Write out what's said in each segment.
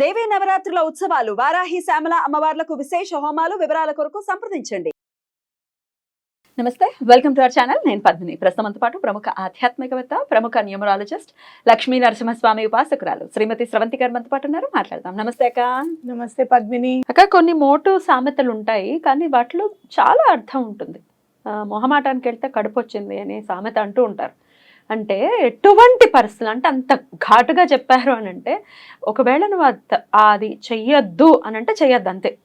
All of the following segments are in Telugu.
దేవీ నవరాత్రుల ఉత్సవాలు వారాహి శ్యామల అమ్మవార్లకు విశేష హోమాలు వివరాల కొరకు సంప్రదించండి. నమస్తే వెల్కమ్ టు అవర్ ఛానల్. నేను పద్మిని. ప్రస్తుతంతో పాటు ప్రముఖ ఆధ్యాత్మికవేత్త ప్రముఖ న్యూమరాలజిస్ట్ లక్ష్మీ నరసింహస్వామి ఉపాసకురాలు శ్రీమతి స్రవంతి గారు పాటు ఉన్నారు. మాట్లాడదాం. నమస్తే అక్క. నమస్తే పద్మిని. అక్క కొన్ని మోటు సామెతలు ఉంటాయి కానీ వాటిలో చాలా అర్థం ఉంటుంది. మొహమాటానికి వెళ్తే కడుపు వచ్చింది అని సామెత అంటూ ఉంటారు. అంటే ఎటువంటి పరిస్థితులు అంటే అంత ఘాటుగా చెప్పారు అని అంటే ఒకవేళ నువ్వు అది- అది చెయ్యొద్దు అని అంటే చెయ్యొద్దు అంతే.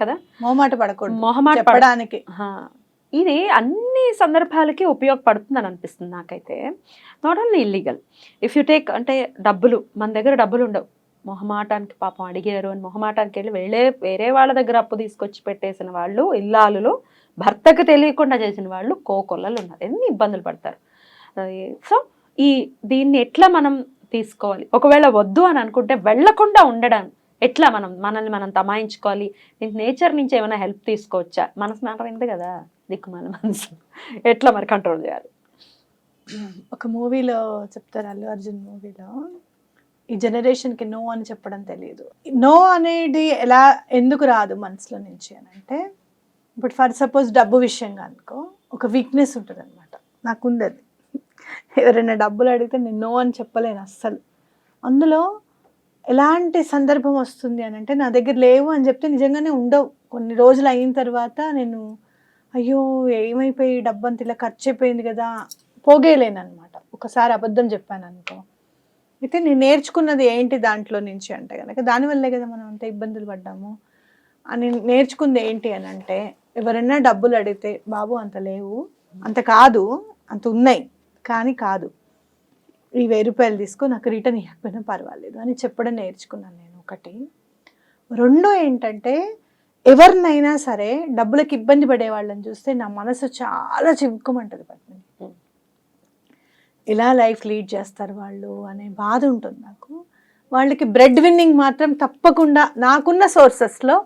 కదా? మొహమాట పడకూడదు. మొహమాట పడ- చెప్పడానికి. ఆ, ఇది అన్ని సందర్భాలకి ఉపయోగపడుతుంది అని అనిపిస్తుంది నాకైతే. Not only illegal if you take అంటే డబ్బులు మన దగ్గర డబ్బులు ఉండవు. మొహమాటానికి పాపం అడిగారు అని మొహమాటానికి వెళ్ళి వేరే వేరే వాళ్ళ దగ్గర అప్పు తీసుకొచ్చి పెట్టేసిన వాళ్ళు ఇల్లాలులో భర్తకు తెలియకుండా చేసిన వాళ్ళు కోకొల్లలు ఉన్నారు. ఎన్ని ఇబ్బందులు పడతారు. సో ఈ దీన్ని ఎట్లా మనం తీసుకోవాలి? ఒకవేళ వద్దు అని అనుకుంటే వెళ్ళకుండా ఉండడం ఎట్లా మనం మనల్ని మనం తమాయించుకోవాలి? నేచర్ నుంచి ఏమైనా హెల్ప్ తీసుకోవచ్చా? మనసు మాటమైంది కదా దిక్కుమాల మనసు. ఎట్లా మరి కంట్రోల్ చేయాలి? ఒక మూవీలో చెప్తారు అల్లు అర్జున్ మూవీలో ఈ జనరేషన్కి నో అని చెప్పడం తెలియదు నో అనేది ఎలా ఎందుకు రాదు మనసులో నుంచి అని అంటే ఇప్పుడు ఫర్ సపోజ్ డబ్బు విషయంగా అనుకో ఒక వీక్నెస్ ఉంటుంది అనమాట నాకుందది అది. ఎవరైనా డబ్బులు అడిగితే నేను నో అని చెప్పలేను అస్సలు. అందులో ఎలాంటి సందర్భం వస్తుంది అని అంటే నా దగ్గర లేవు అని చెప్తే నిజంగానే ఉండవు. కొన్ని రోజులు అయిన తర్వాత నేను అయ్యో ఏమైపోయి డబ్బు అంత ఇలా ఖర్చు అయిపోయింది కదా పోగేయలేను అనమాట ఒకసారి అబద్ధం చెప్పాను అనుకో. అయితే నేను నేర్చుకున్నది ఏంటి దాంట్లో నుంచి అంటే కనుక దానివల్లే కదా మనం అంత ఇబ్బందులు పడ్డాము. అని నేర్చుకుంది ఏంటి అని అంటే ఎవరైనా డబ్బులు అడిగితే బాబు అంత లేవు. అంత కాదు. అంత ఉన్నాయి. కానీ కాదు. ఈ వెయ్యి రూపాయలు తీసుకో నాకు రిటర్న్ ఇవ్వకపోయినా పర్వాలేదు అని చెప్పడం నేర్చుకున్నాను నేను ఒకటి. రెండో ఏంటంటే ఎవరినైనా సరే డబ్బులకు ఇబ్బంది పడే వాళ్ళని చూస్తే నా మనసు చాలా చివుక్కుమంటుంది పద్మిని. ఇలా లైఫ్ లీడ్ చేస్తారు వాళ్ళు అనే బాధ ఉంటుంది నాకు. వాళ్ళకి బ్రెడ్ విన్నింగ్ మాత్రం తప్పకుండా నాకున్న సోర్సెస్లో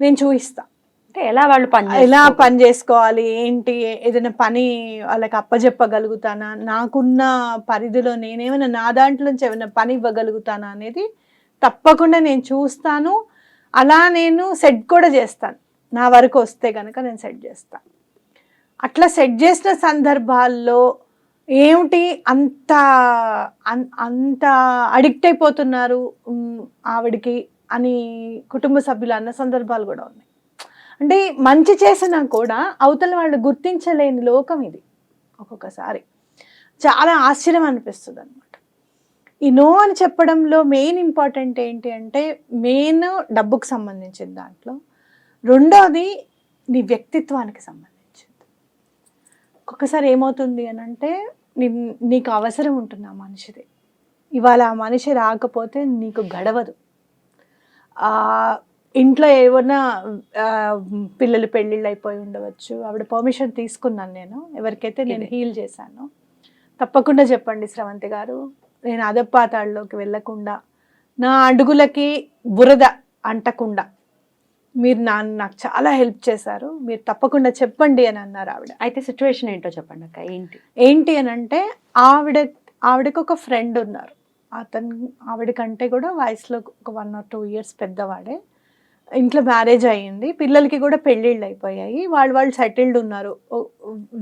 నేను చూపిస్తా అంటే ఎలా వాళ్ళు పని ఎలా? పని చేసుకోవాలి? ఏంటి? ఏదైనా పని వాళ్ళకి అప్పచెప్పగలుగుతానా నాకున్న పరిధిలో నేనేమైనా నా దాంట్లో నుంచి ఏమైనా పని ఇవ్వగలుగుతానా అనేది తప్పకుండా నేను చూస్తాను. అలా నేను సెట్ కూడా చేస్తాను. నా వరకు వస్తే కనుక నేను సెట్ చేస్తాను. అట్లా సెట్ చేసిన సందర్భాల్లో ఏమిటి? అంత అంత అడిక్ట్ అయిపోతున్నారు ఆవిడికి అని కుటుంబ సభ్యులు అన్న సందర్భాలు కూడా ఉన్నాయి. అంటే మంచి చేసినా కూడా అవతల వాళ్ళు గుర్తించలేని లోకం ఇది ఒక్కొక్కసారి. చాలా ఆశ్చర్యం అనిపిస్తుంది అనమాట ఈ నో అని చెప్పడంలో మెయిన్ ఇంపార్టెంట్ ఏంటి అంటే మెయిన్ డబ్బుకు సంబంధించిన దాంట్లో. రెండోది నీ వ్యక్తిత్వానికి సంబంధించింది. ఒక్కొక్కసారి ఏమవుతుంది అని అంటే నీ నీకు అవసరం ఉంటుంది ఆ మనిషిది. ఇవాళ ఆ మనిషి రాకపోతే నీకు గడవదు. ఇంట్లో ఏమన్నా పిల్లలు పెళ్ళిళ్ళు అయిపోయి ఉండవచ్చు. ఆవిడ పర్మిషన్ తీసుకున్నాను నేను. ఎవరికైతే నేను. హీల్ చేశాను. తప్పకుండా చెప్పండి స్రవంతి గారు. నేను అదపాతాళ్ళలోకి వెళ్ళకుండా నా అడుగులకి బురద అంటకుండా మీరు నా నాకు చాలా హెల్ప్ చేశారు. మీరు తప్పకుండా చెప్పండి అని అన్నారు ఆవిడ. అయితే సిచ్యువేషన్ ఏంటో చెప్పండి అక్క. ఏంటి? ఏంటి అని అంటే ఆవిడ ఆవిడకి ఒక ఫ్రెండ్ ఉన్నారు. అతను ఆవిడ కంటే కూడా వయసులో ఒక వన్ ఆర్ టూ ఇయర్స్ పెద్దవాడే. ఇంట్లో మ్యారేజ్ అయ్యింది. పిల్లలకి కూడా పెళ్ళిళ్ళు అయిపోయాయి. వాళ్ళు వాళ్ళు సెటిల్డ్ ఉన్నారు.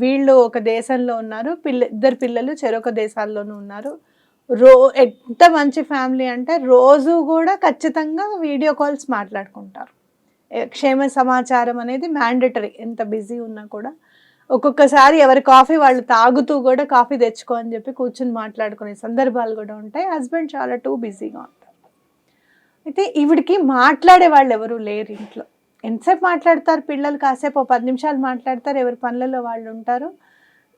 వీళ్ళు ఒక దేశంలో ఉన్నారు. పిల్ల ఇద్దరు పిల్లలు చెరొక దేశాల్లోనూ ఉన్నారు. రో ఎంత మంచి ఫ్యామిలీ అంటే రోజు కూడా ఖచ్చితంగా వీడియో కాల్స్ మాట్లాడుకుంటారు. క్షేమ సమాచారం అనేది మ్యాండటరీ ఎంత బిజీ ఉన్నా కూడా. ఒక్కొక్కసారి ఎవరి కాఫీ వాళ్ళు తాగుతూ కూడా కాఫీ తెచ్చుకో అని చెప్పి కూర్చుని మాట్లాడుకునే సందర్భాలు కూడా ఉంటాయి. హస్బెండ్ చాలా టూ బిజీగా ఉంటారు అయితే ఈవిడికి మాట్లాడే వాళ్ళు ఎవరు లేరు ఇంట్లో. ఎంతసేపు మాట్లాడతారు? పిల్లలు కాసేపు పది నిమిషాలు మాట్లాడతారు. ఎవరి పనులలో వాళ్ళు ఉంటారు.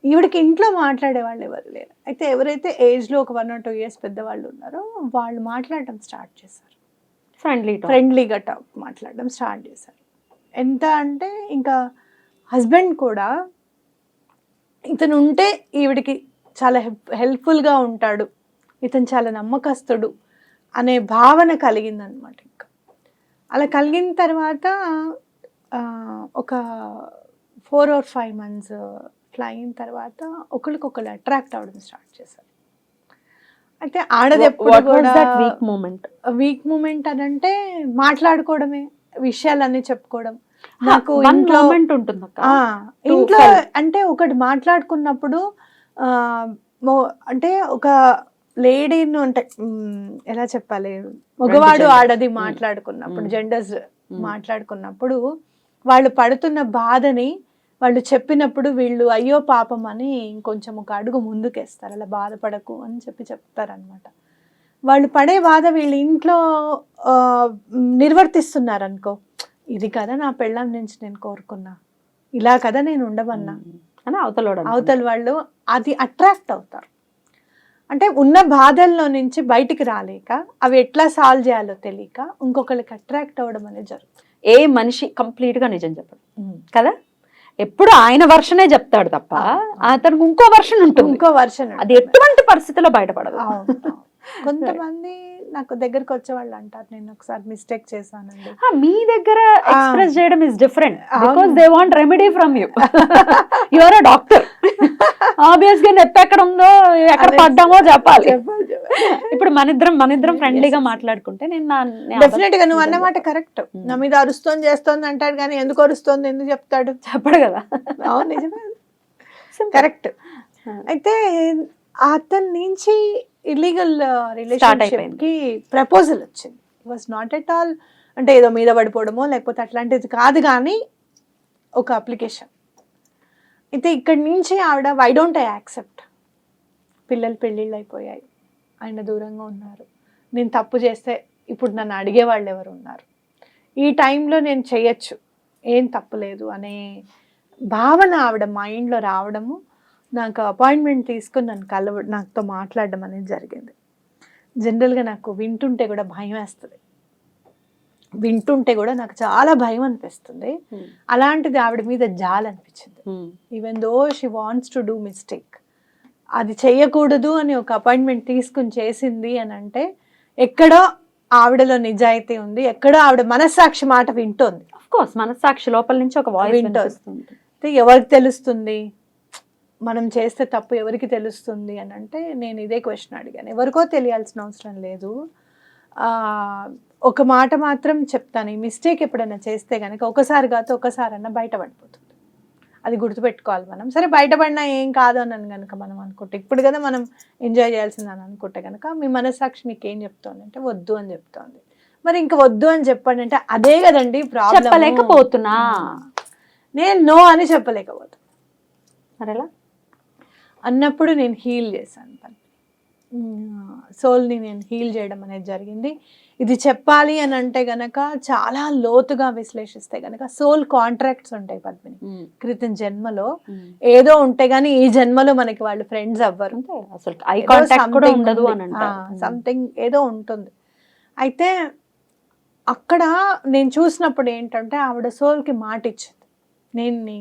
ఈవిడికి ఇంట్లో మాట్లాడే వాళ్ళు ఎవరు లేరు. అయితే ఎవరైతే ఏజ్లో ఒక వన్ ఆర్ టూ ఇయర్స్ పెద్దవాళ్ళు ఉన్నారో వాళ్ళు మాట్లాడటం స్టార్ట్ చేశారు. ఫ్రెండ్లీ ఫ్రెండ్లీగా టాక్ మాట్లాడడం స్టార్ట్ చేశారు. ఎంత అంటే ఇంకా హస్బెండ్ కూడా ఇతను ఉంటే ఈవిడికి చాలా హెల్ప్ హెల్ప్ఫుల్గా ఉంటాడు. ఇతను చాలా నమ్మకస్తుడు. అనే భావన కలిగిందనమాట ఇంకా. అలా కలిగిన తర్వాత ఆ, ఒక four or five months fly అయిన తర్వాత ఒకరికొకరు అట్రాక్ట్ అవ్వడం స్టార్ట్ చేశారు. అయితే ఆడది ఎప్పుడు కూడా వీక్ మూమెంట్ వీక్ మూమెంట్ అని అంటే మాట్లాడుకోవడమే విషయాలన్నీ చెప్పుకోవడం. నాకు ఇంట్లో ఉంటుంది ఇంట్లో. అంటే ఒకటి మాట్లాడుకున్నప్పుడు అంటే ఒక లేడీను అంటే ఎలా చెప్పాలి మగవాడు. ఆడది మాట్లాడుకున్నప్పుడు. జెండర్స్. మాట్లాడుకున్నప్పుడు వాళ్ళు పడుతున్న బాధని వాళ్ళు చెప్పినప్పుడు వీళ్ళు అయ్యో పాపం అని ఇంకొంచెం ఒక అడుగు ముందుకేస్తారు అలా బాధపడకు అని చెప్పి చెప్తారనమాట వాళ్ళు పడే బాధ వీళ్ళు ఇంట్లో నిర్వర్తిస్తున్నారు అనుకో ఇది కదా నా పెళ్ళం నుంచి నేను కోరుకున్నా ఇలా కదా నేను ఉండమన్నా అని అనుకుంటాడు. అవతల వాళ్ళు అది అట్రాక్ట్ అవుతారు అంటే ఉన్న బాధల్లో నుంచి బయటికి రాలేక అవి ఎట్లా సాల్వ్ చేయాలో తెలియక ఇంకొకరికి అట్రాక్ట్ అవ్వడం అనేది జరుగుతుంది. ఏ మనిషి కంప్లీట్గా నిజం చెప్పడు. కదా? ఎప్పుడు ఆయన వర్షనే చెప్తాడు తప్ప. అతనికి ఇంకో వర్షన్ ఉంటుంది. ఇంకో వర్షన్ అది ఎటువంటి పరిస్థితిలో బయటపడదు. కొంతమంది నాకు దగ్గరికి వచ్చే వాళ్ళు అంటారు నేను ఒకసారి మిస్టేక్ చేశానండి. ఆ, మీ దగ్గర. ఎక్స్ప్రెస్ చేయడం is different. Because they want remedy from you you are a doctor ఆబ్వియస్గా నొప్పి ఎక్కడ ఉందో ఎక్కడ. పడ్డామో చెప్పాలి. ఇప్పుడు మన ఇద్దరం మన ఇద్దరం Yes, ఫ్రెండ్లీగా. మాట్లాడుకుంటే నేను డెఫినెట్గా నువ్వు అన్నమాట. కరెక్ట్. నా మీద అరుస్తోంది చేస్తోంది అంటాడు కానీ ఎందుకు అరుస్తోంది ఎందుకు చెప్తాడు చెప్పడు కదా అవును నిజమే కరెక్ట్ అయితే అతని నుంచి ఇల్లీగల్ రిలేషన్షిప్ అయిపోయింది. కి ప్రపోజల్ వచ్చింది వాజ్ నాట్ ఎట్ ఆల్ అంటే ఏదో మీద పడిపోవడమో లేకపోతే అట్లాంటిది కాదు కానీ ఒక అప్లికేషన్ అయితే ఇక్కడి నుంచి ఆవిడ వై డోంట్ ఐ యాక్సెప్ట్ పిల్లలు పెళ్ళిళ్ళు అయిపోయాయి. ఆయన దూరంగా ఉన్నారు. నేను తప్పు చేస్తే ఇప్పుడు నన్ను అడిగే వాళ్ళు ఎవరు ఉన్నారు? ఈ టైంలో నేను చేయొచ్చు. ఏం తప్పులేదు అనే భావన ఆవిడ మైండ్లో రావడము నాకు అపాయింట్మెంట్ తీసుకుని నన్ను కలవ నాతో మాట్లాడడం అనేది జరిగింది. జనరల్గా నాకు వింటుంటే కూడా భయం వేస్తుంది. వింటుంటే కూడా నాకు చాలా భయం అనిపిస్తుంది. Hmm. అలాంటిది ఆవిడ మీద జాల్ అనిపించింది. Hmm. Even though she wants to do mistake అది చేయకూడదు అని ఒక అపాయింట్మెంట్ తీసుకుని చేసింది అని అంటే ఎక్కడో ఆవిడలో నిజాయితీ ఉంది ఎక్కడో ఆవిడ మనస్సాక్షి మాట వింటోంది. Course, మనస్సాక్షి లోపల నుంచి ఒక వాయిస్ అయితే ఎవరికి తెలుస్తుంది? మనం చేస్తే తప్పు ఎవరికి తెలుస్తుంది అని అంటే నేను ఇదే క్వశ్చన్ అడిగాను. ఎవరికో తెలియాల్సిన అవసరం లేదు. ఆ, ఒక మాట మాత్రం చెప్తాను. ఈ మిస్టేక్ ఎప్పుడైనా చేస్తే కనుక ఒకసారి కాదు ఒకసారి అన్న బయటపడిపోతుంది. అది గుర్తుపెట్టుకోవాలి మనం. సరే బయటపడినా ఏం కాదు అని కనుక మనం అనుకుంటే ఇప్పుడు కదా మనం ఎంజాయ్ చేయాల్సింది అని అనుకుంటే కనుక మీ మనస్సాక్షి మీకు ఏం చెప్తోంది అంటే వద్దు అని చెప్తోంది. మరి ఇంకా వద్దు అని చెప్పండి అంటే అదే కదండి ప్రాబ్లం చెప్పలేకపోతున్నా. నేను నో అని చెప్పలేకపోతున్నా. మరెలా? అన్నప్పుడు నేను హీల్ చేశాను సోల్ని నేను హీల్ చేయడం అనేది జరిగింది. ఇది చెప్పాలి అని అంటే గనక చాలా లోతుగా విశ్లేషిస్తే గనక సోల్ కాంట్రాక్ట్స్ ఉంటాయి పద్మిని. క్రితం జన్మలో. ఏదో ఉంటే గానీ ఈ జన్మలో మనకి వాళ్ళు ఫ్రెండ్స్ అవ్వరు అంతే అసలు ఐ కాంటాక్ట్ కూడా ఉండదు అని సంథింగ్ ఏదో ఉంటుంది. అయితే అక్కడ నేను చూసినప్పుడు ఏంటంటే ఆవిడ సోల్కి మాట ఇచ్చింది. నేను నీ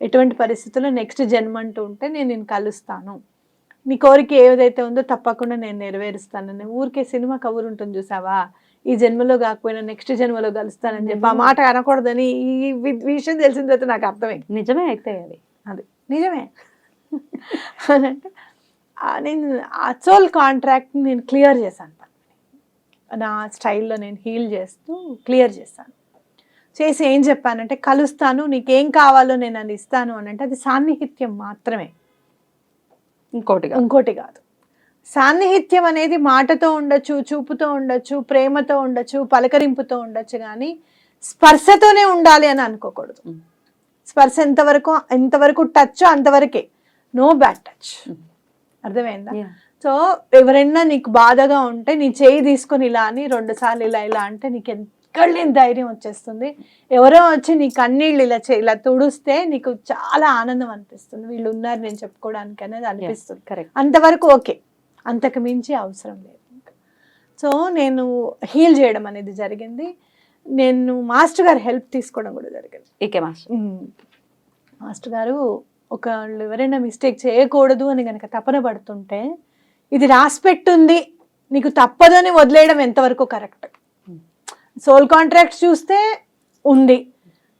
ఎటువంటి పరిస్థితుల్లో నెక్స్ట్ జన్మ అంటూ ఉంటే నేను నేను కలుస్తాను. నీ కోరిక ఏదైతే ఉందో తప్పకుండా నేను నెరవేరుస్తానని ఊరికే సినిమా కబురు ఉంటుంది చూసావా? ఈ జన్మలో కాకపోయినా నెక్స్ట్ జన్మలో కలుస్తానని చెప్పి ఆ మాట అనకూడదని ఈ విషయం తెలిసిన తర్వాత నాకు అర్థమైంది. నిజమే అయితే అది. అది నిజమే. అంటే నేను ఆ సోల్ కాంట్రాక్ట్ నేను క్లియర్ చేశాను. నా స్టైల్లో నేను హీల్ చేస్తూ క్లియర్ చేశాను. చేసి ఏం చెప్పానంటే కలుస్తాను నీకేం కావాలో నేను అది ఇస్తాను అని అంటే అది సాన్నిహిత్యం మాత్రమే. ఇంకోటిగా ఇంకోటి కాదు సాన్నిహిత్యం అనేది మాటతో ఉండొచ్చు చూపుతో ఉండొచ్చు ప్రేమతో ఉండొచ్చు పలకరింపుతో ఉండొచ్చు కానీ స్పర్శతోనే ఉండాలి అని అనుకోకూడదు. స్పర్శ ఎంతవరకు ఎంతవరకు టచ్ అంతవరకే నో బ్యాడ్ టచ్. అర్థమైందా. సో ఎవరైనా నీకు బాధగా ఉంటే నీ చేయి తీసుకొని ఇలా అని రెండు సార్లు ఇలా ఇలా అంటే నీకు ఎక్కడ లేని ధైర్యం వచ్చేస్తుంది. ఎవరో వచ్చి నీ కన్నీళ్ళు ఇలా చే ఇలా తుడిస్తే నీకు చాలా ఆనందం అనిపిస్తుంది. వీళ్ళు ఉన్నారు నేను చెప్పుకోవడానికి అనేది అనిపిస్తుంది. కరెక్ట్ అంతవరకు ఓకే. అంతకు మించి అవసరం లేదు సో నేను హీల్ చేయడం అనేది జరిగింది. నేను మాస్టర్ గారి హెల్ప్ తీసుకోవడం కూడా జరిగింది. ఈకే మాస్టర్? మాస్టర్ గారు ఒకళ్ళు ఎవరైనా మిస్టేక్ చేయకూడదు అని కనుక తపన పడుతుంటే ఇది రాసి పెట్టుంది నీకు తప్పదు అని వదిలేయడం ఎంతవరకు కరెక్ట్. సోల్ కాంట్రాక్ట్ చూస్తే ఉంది.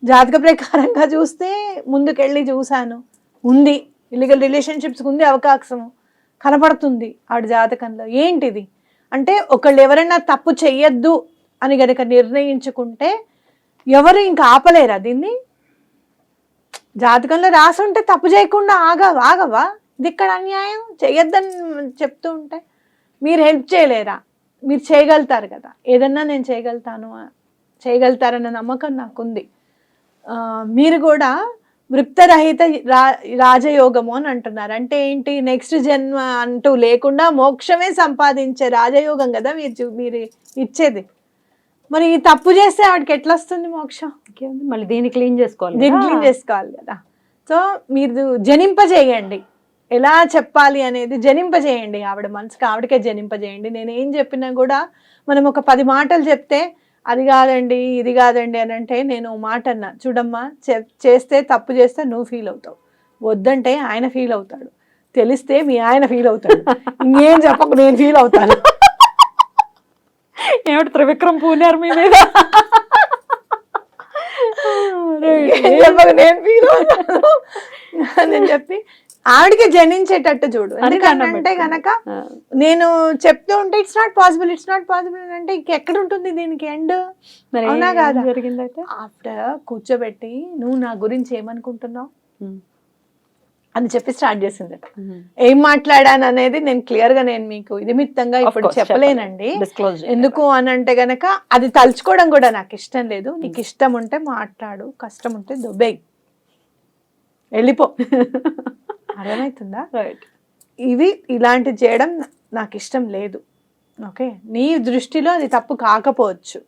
జాతక ప్రకారంగా చూస్తే ముందుకెళ్ళి చూశాను. ఉంది. ఇల్లీగల్ రిలేషన్షిప్స్కి ఉంది అవకాశము. కనపడుతుంది ఆవిడ జాతకంలో. ఏంటిది? అంటే ఒకళ్ళు ఎవరైనా తప్పు చెయ్యొద్దు అని గనక నిర్ణయించుకుంటే ఎవరు ఇంకా ఆపలేరా దీన్ని? జాతకంలో రాసి ఉంటే తప్పు చేయకుండా ఆగా ఆగవా? ఇది ఇక్కడ అన్యాయం? చెయ్యొద్దని చెప్తూ ఉంటే మీరు హెల్ప్ చేయలేరా? మీరు చేయగలుగుతారు కదా. ఏదన్నా నేను చేయగలుగుతాను చేయగలుగుతారన్న నమ్మకం నాకుంది. మీరు కూడా వృప్తరహిత రా రాజయోగము అని అంటున్నారు. అంటే ఏంటి? నెక్స్ట్ జన్మ అంటూ లేకుండా మోక్షమే సంపాదించే రాజయోగం కదా మీరు మీరు ఇచ్చేది. మరి ఈ తప్పు చేస్తే ఆవిడకి ఎట్లా వస్తుంది మోక్షం? మళ్ళీ దీన్ని క్లీన్ చేసుకోవాలి దీన్ని. క్లీన్ చేసుకోవాలి కదా. సో మీరు జనింపజేయండి. ఎలా చెప్పాలి అనేది జనింపజేయండి ఆవిడ మనసుకి ఆవిడకే జనింపజేయండి. నేను ఏం చెప్పినా కూడా మనం ఒక పది మాటలు చెప్తే అది కాదండి ఇది కాదండి అని అంటే నేను మాట అన్నా చూడమ్మా చేస్తే తప్పు చేస్తే నువ్వు ఫీల్ అవుతావు. వద్దంటే ఆయన ఫీల్ అవుతాడు. తెలిస్తే మీ ఆయన ఫీల్ అవుతాడు. ఇంకేం చెప్పకు నేను ఫీల్ అవుతాను. ఏమిటి త్రివిక్రమ్ పూనారు మీ మీద? నేను ఫీల్ అవుతాను. అని చెప్పి ఆవిడకి జనించేటట్టు చూడు. ఎందుకంటే. గనక నేను చెప్తూ ఉంటే it's not possible it's not possible అంటే ఇంకెక్కడ ఉంటుంది దీనికి ఎండ్ అవునా కాదా? జరిగిందైతే? ఆఫ్టర్ కూర్చోబెట్టి నువ్వు నా గురించి ఏమనుకుంటున్నావు? అని చెప్పి స్టార్ట్ చేసింది. ఏం మాట్లాడాను అనేది నేను క్లియర్గా నేను మీకు ఇది మిత్తంగా Of ఇప్పుడు చెప్పలేనండి. ఎందుకు అని అంటే గనక అది తలుచుకోవడం కూడా నాకు ఇష్టం లేదు. నీకు ఇష్టం ఉంటే మాట్లాడు కష్టం ఉంటే దుబ్బేయి. వెళ్ళిపో. అర్థమవుతుందా? Right. ఇవి ఇలాంటివి చేయడం నాకు ఇష్టం లేదు. ఓకే? నీ దృష్టిలో అది తప్పు కాకపోవచ్చు.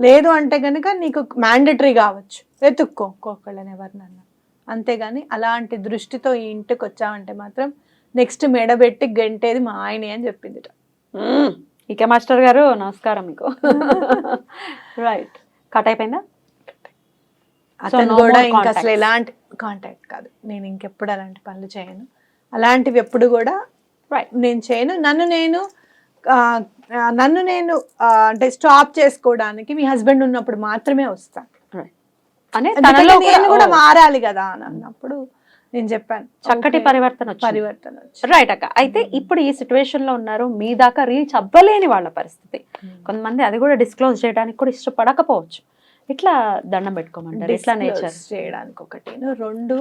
లేదు అంటే కనుక నీకు మ్యాండటరీ కావచ్చు. వెతుక్కో ఒక్కొక్కళ్ళని ఎవరినన్నా. అంతేగాని అలాంటి దృష్టితో ఈ ఇంటికి వచ్చావంటే మాత్రం నెక్స్ట్ మెడబెట్టి గంటేది మా ఆయనే అని చెప్పింది ఇక మాస్టర్ గారు నమస్కారం మీకు. రైట్ కట్ అయిపోయిందా? అతను కూడా ఇంకా అసలు. ఎలాంటి కాంటాక్ట్ కాదు. నేను ఇంకెప్పుడు అలాంటి పనులు చేయను. అలాంటివి ఎప్పుడు కూడా నేను చేయను. నన్ను నేను నన్ను నేను అంటే స్టాప్ చేసుకోవడానికి మీ హస్బెండ్ ఉన్నప్పుడు మాత్రమే వస్తాను నేను కూడా మారాలి కదా అని అన్నప్పుడు నేను చెప్పాను. చక్కటి "ఓకే, పరివర్తన పరివర్తన వచ్చింది." రైట్ అక్క. అయితే ఇప్పుడు ఈ సిచ్యువేషన్లో ఉన్నారు మీ దాకా రీచ్ అవ్వలేని వాళ్ళ పరిస్థితి. కొంతమంది అది కూడా డిస్క్లోజ్ చేయడానికి కూడా ఇష్టపడకపోవచ్చు. ఇట్లా దండం పెట్టుకోమంటారు? ఇట్లా నేచర్? చేయడానికి ఒకటి రెండు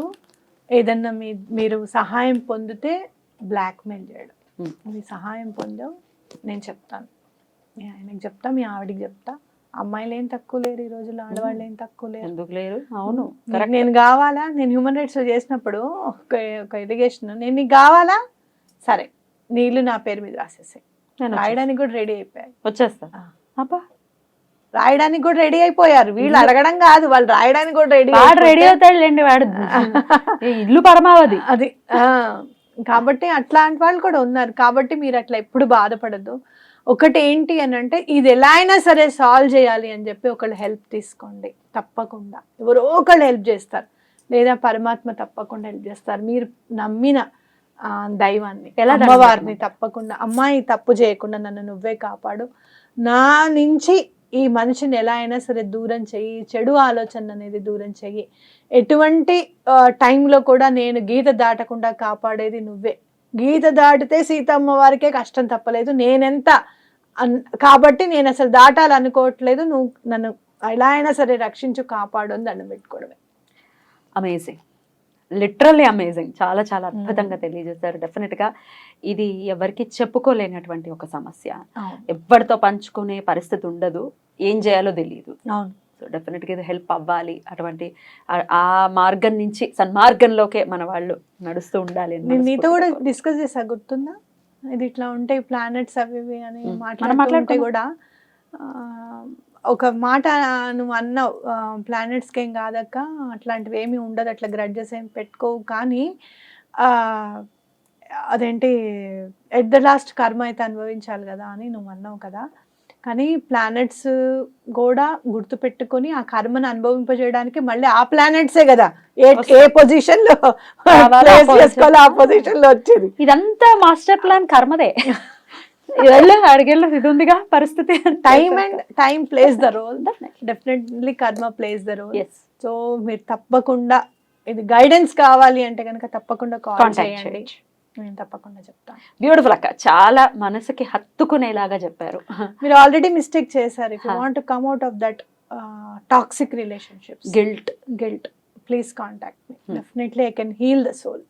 ఏదన్నా మీ మీరు సహాయం పొందితే బ్లాక్మెయిల్ చేయడం. మీ సహాయం పొందావు నేను చెప్తాను. మీ ఆయనకి చెప్తా మీ ఆవిడకి చెప్తా. అమ్మాయిలు ఏం తక్కువ లేరు ఈ రోజుల్లో ఆడవాళ్ళు ఏం తక్కువ లేరు. ఎందుకు లేరు? అవును నేను కావాలా? నేను హ్యూమన్ రైట్స్ చేసినప్పుడు ఒక ఒక ఇరిగేషన్ నేను నీకు కావాలా? సరే నీళ్ళు నా పేరు మీద రాసేసాయి. నేను రాయడానికి కూడా రెడీ అయిపోయాయి. వచ్చేస్తా. అబ్బా రాయడానికి కూడా రెడీ అయిపోయారు. వీళ్ళు అడగడం కాదు వాళ్ళు రాయడానికి కూడా రెడీ వాడు రెడీ అవుతాడులేండి వాడు. ఈ ఇల్లు పరమావధి. అది. ఆ, కాబట్టి అట్లాంటి వాళ్ళు కూడా ఉన్నారు. కాబట్టి మీరు అట్లా ఎప్పుడు బాధపడద్దు. ఒకటి ఏంటి అని అంటే ఇది ఎలా అయినా సరే సాల్వ్ చేయాలి అని చెప్పి ఒకళ్ళు హెల్ప్ తీసుకోండి. తప్పకుండా. ఎవరో ఒకళ్ళు హెల్ప్ చేస్తారు. లేదా పరమాత్మ తప్పకుండా హెల్ప్ చేస్తారు. మీరు నమ్మిన ఆ, దైవాన్ని ఎలా అమ్మవారిని? తప్పకుండా. అమ్మాయి తప్పు చేయకుండా నన్ను నువ్వే కాపాడు. నా నుంచి ఈ మనిషిని ఎలా అయినా సరే దూరం చెయ్యి చెడు ఆలోచన అనేది దూరం చెయ్యి. ఎటువంటి టైంలో కూడా నేను గీత దాటకుండా కాపాడేది నువ్వే. గీత దాటితే సీతమ్మ వారికే కష్టం తప్పలేదు. నేనెంత అన్- కాబట్టి నేను అసలు దాటాలనుకోవట్లేదు. నువ్వు నన్ను ఎలా అయినా సరే రక్షించు కాపాడు అని దండం పెట్టుకోవడమే. Amazing literally amazing. చాలా చాలా అద్భుతంగా తెలియజేశారు. డెఫినెట్గా ఇది ఎవరికి చెప్పుకోలేనటువంటి ఒక సమస్య. ఎవరితో పంచుకునే పరిస్థితి ఉండదు. ఏం చేయాలో తెలియదు. అవును. సో డెఫినెట్గా ఇది హెల్ప్ అవ్వాలి. అటువంటి ఆ- మార్గం నుంచి సన్మార్గంలోకే మన వాళ్ళు నడుస్తూ ఉండాలి నేను నీతో కూడా డిస్కస్ చేసా? గుర్తుందా? ఇది ఇట్లా ఉంటాయి ప్లానెట్స్ అవి అని మ్మ్. మనం మాట్లాడుతూ ఉంటే మాట్లాడుకున్నాం. కూడా ఒక మాట నువ్వు అన్నావు ప్లానెట్స్కి ఏం కాదక్క? అట్లాంటివి ఏమీ ఉండదు అట్లా గ్రడ్జెస్ ఏం పెట్టుకోవు. కానీ అదేంటి ఎట్ ద లాస్ట్ కర్మ అయితే అనుభవించాలి కదా అని నువ్వు అన్నావు కదా. కానీ ప్లానెట్స్ కూడా గుర్తు పెట్టుకొని ఆ కర్మను అనుభవింపజేయడానికి మళ్ళీ ఆ ప్లానెట్సే కదా. ఏ ఏ పొజిషన్లో? ఆ. పొజిషన్లో వచ్చేది. ఇదంతా మాస్టర్ ప్లాన్ కర్మదే వెళ్ళు అడిగేళ్ళు ఇది ఉందిగా పరిస్థితి time and time plays the role definitely karma plays the role so మీరు తప్పకుండా ఇది గైడెన్స్ కావాలి అంటే కనుక తప్పకుండా కాల్ కాంటాక్ట్ చేయండి. నేను తప్పకుండా చెప్తాను. బ్యూటిఫుల్ అక్క. చాలా మనసుకి హత్తుకునేలాగా చెప్పారు. మీరు ఆల్రెడీ మిస్టేక్ చేశారు. If. Want come out of that toxic relationships guilt guilt please contact me. Definitely I can heal the soul